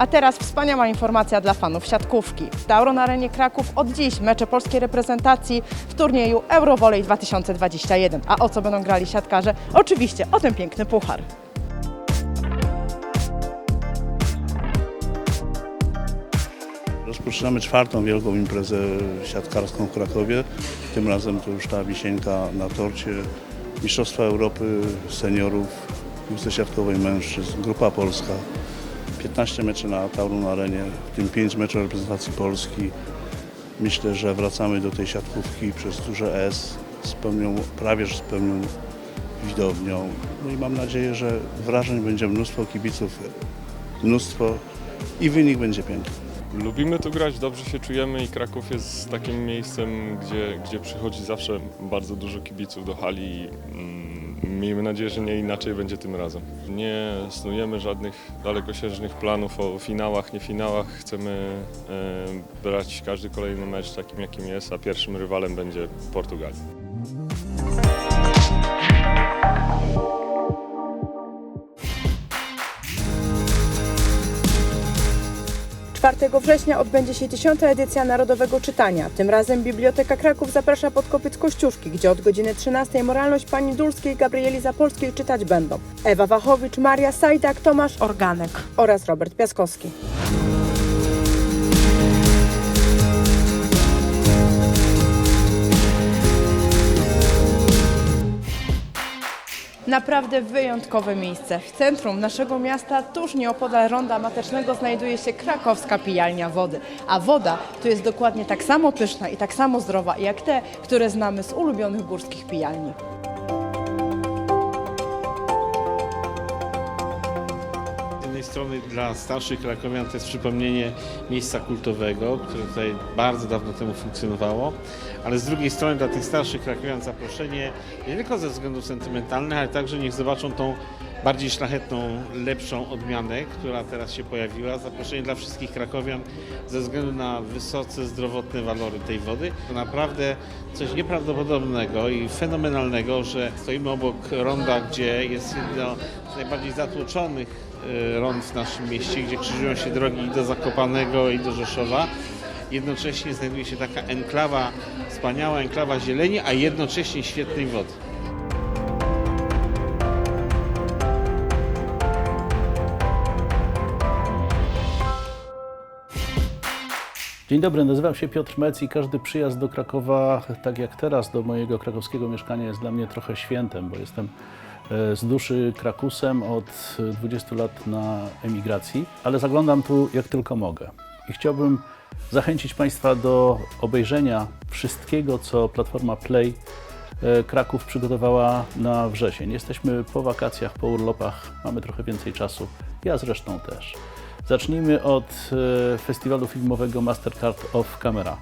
A teraz wspaniała informacja dla fanów siatkówki. W Tauron Arenie Kraków od dziś mecze polskiej reprezentacji w turnieju Eurovolley 2021. A o co będą grali siatkarze? Oczywiście o ten piękny puchar. Rozpoczynamy czwartą wielką imprezę siatkarską w Krakowie. Tym razem to już ta wisienka na torcie. Mistrzostwa Europy seniorów piłce siatkowej mężczyzn, grupa polska. 15 meczy na Taurun Arenie, w tym 5 meczów reprezentacji Polski. Myślę, że wracamy do tej siatkówki przez duże S z prawie że z pełnią widownią. No i mam nadzieję, że wrażeń będzie mnóstwo, kibiców mnóstwo i wynik będzie piękny. Lubimy tu grać, dobrze się czujemy i Kraków jest takim miejscem, gdzie, gdzie przychodzi zawsze bardzo dużo kibiców do hali. Mm, miejmy nadzieję, że nie inaczej będzie tym razem. Nie snujemy żadnych dalekosiężnych planów o finałach, nie finałach. Chcemy e, brać każdy kolejny mecz takim, jakim jest, a pierwszym rywalem będzie Portugalia. 4 września odbędzie się 10. edycja Narodowego Czytania. Tym razem Biblioteka Kraków zaprasza pod kopiec Kościuszki, gdzie od godziny 13 moralność pani Dulskiej i Gabrieli Zapolskiej czytać będą Ewa Wachowicz, Maria Sajdak, Tomasz Organek oraz Robert Piaskowski. Naprawdę wyjątkowe miejsce. W centrum naszego miasta, tuż nieopodal ronda matecznego, znajduje się krakowska pijalnia wody. A woda tu jest dokładnie tak samo pyszna i tak samo zdrowa jak te, które znamy z ulubionych górskich pijalni. Strony dla starszych krakowian to jest przypomnienie miejsca kultowego, które tutaj bardzo dawno temu funkcjonowało, ale z drugiej strony dla tych starszych krakowian zaproszenie nie tylko ze względów sentymentalnych, ale także niech zobaczą tą bardziej szlachetną, lepszą odmianę, która teraz się pojawiła. Zaproszenie dla wszystkich krakowian ze względu na wysoce zdrowotne walory tej wody. To naprawdę coś nieprawdopodobnego i fenomenalnego, że stoimy obok ronda, gdzie jest jedno z najbardziej zatłoczonych e, rond w naszym mieście, gdzie krzyżują się drogi i do Zakopanego i do Rzeszowa. Jednocześnie znajduje się taka enklawa, wspaniała enklawa zieleni, a jednocześnie świetnej wody. Dzień dobry, nazywam się Piotr Mec i każdy przyjazd do Krakowa, tak jak teraz do mojego krakowskiego mieszkania jest dla mnie trochę świętem, bo jestem e, z duszy Krakusem od 20 lat na emigracji, ale zaglądam tu jak tylko mogę. I chciałbym zachęcić Państwa do obejrzenia wszystkiego, co Platforma Play e, Kraków przygotowała na wrzesień. Jesteśmy po wakacjach, po urlopach, mamy trochę więcej czasu. Ja zresztą też. Zacznijmy od e, festiwalu filmowego Mastercard of Camera.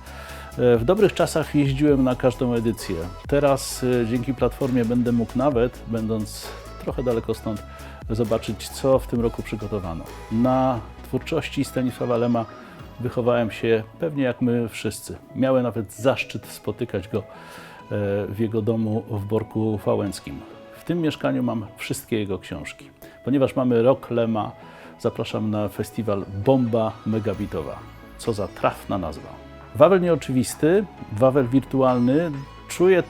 E, W dobrych czasach jeździłem na każdą edycję. Teraz e, dzięki platformie będę mógł nawet, będąc trochę daleko stąd, zobaczyć, co w tym roku przygotowano. Na twórczości Stanisława Lema wychowałem się pewnie jak my wszyscy. Miałem nawet zaszczyt spotykać go w jego domu w Borku Wałęskim. W tym mieszkaniu mam wszystkie jego książki. Ponieważ mamy rok Lema, zapraszam na festiwal Bomba Megabitowa. Co za trafna nazwa. Wawel nieoczywisty, Wawel wirtualny. Czuję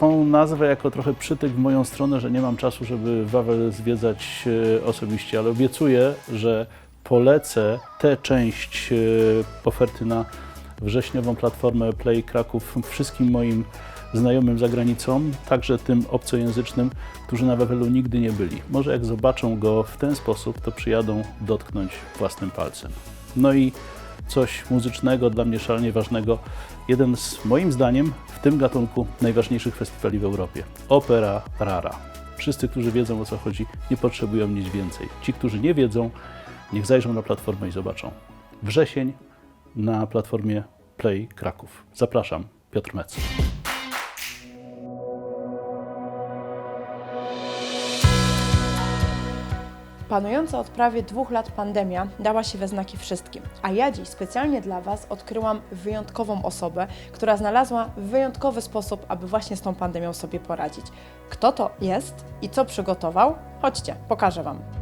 tą nazwę jako trochę przytyk w moją stronę, że nie mam czasu, żeby Wawel zwiedzać e, osobiście, ale obiecuję, że polecę tę część e, oferty na wrześniową platformę Play Kraków wszystkim moim znajomym za granicą, także tym obcojęzycznym, którzy na Wawelu nigdy nie byli. Może jak zobaczą go w ten sposób, to przyjadą dotknąć własnym palcem. No i coś muzycznego, dla mnie szalenie ważnego. Jeden z moim zdaniem w tym gatunku najważniejszych festiwali w Europie. Opera Rara. Wszyscy, którzy wiedzą o co chodzi, nie potrzebują nic więcej. Ci, którzy nie wiedzą, niech zajrzą na platformę i zobaczą. Wrzesień na platformie Play Kraków. Zapraszam, Piotr Mec. Panująca od prawie dwóch lat pandemia dała się we znaki wszystkim, a ja dziś specjalnie dla Was odkryłam wyjątkową osobę, która znalazła wyjątkowy sposób, aby właśnie z tą pandemią sobie poradzić. Kto to jest i co przygotował? Chodźcie, pokażę Wam.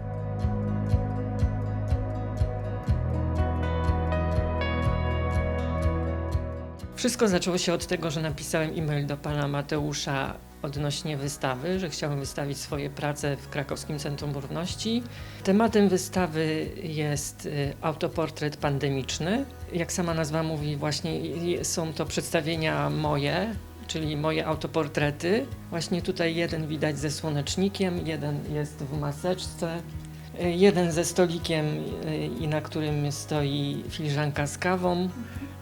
Wszystko zaczęło się od tego, że napisałem e-mail do pana Mateusza odnośnie wystawy, że chciałem wystawić swoje prace w Krakowskim Centrum Równości. Tematem wystawy jest y, autoportret pandemiczny. Jak sama nazwa mówi, właśnie są to przedstawienia moje, czyli moje autoportrety. Właśnie tutaj jeden widać ze słonecznikiem, jeden jest w maseczce, y, jeden ze stolikiem y, i na którym stoi filiżanka z kawą.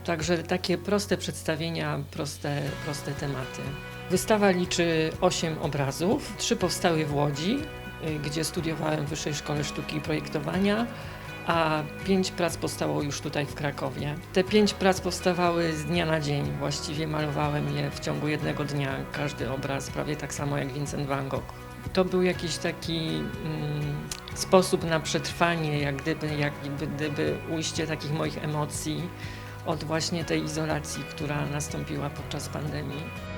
Także takie proste przedstawienia, proste, proste tematy. Wystawa liczy 8 obrazów. Trzy powstały w Łodzi, y, gdzie studiowałem w Wyższej Szkole Sztuki i Projektowania, a pięć prac powstało już tutaj w Krakowie. Te pięć prac powstawały z dnia na dzień. Właściwie malowałem je w ciągu jednego dnia, każdy obraz, prawie tak samo jak Vincent van Gogh. To był jakiś taki mm, sposób na przetrwanie, jak gdyby, jak gdyby ujście takich moich emocji od właśnie tej izolacji, która nastąpiła podczas pandemii.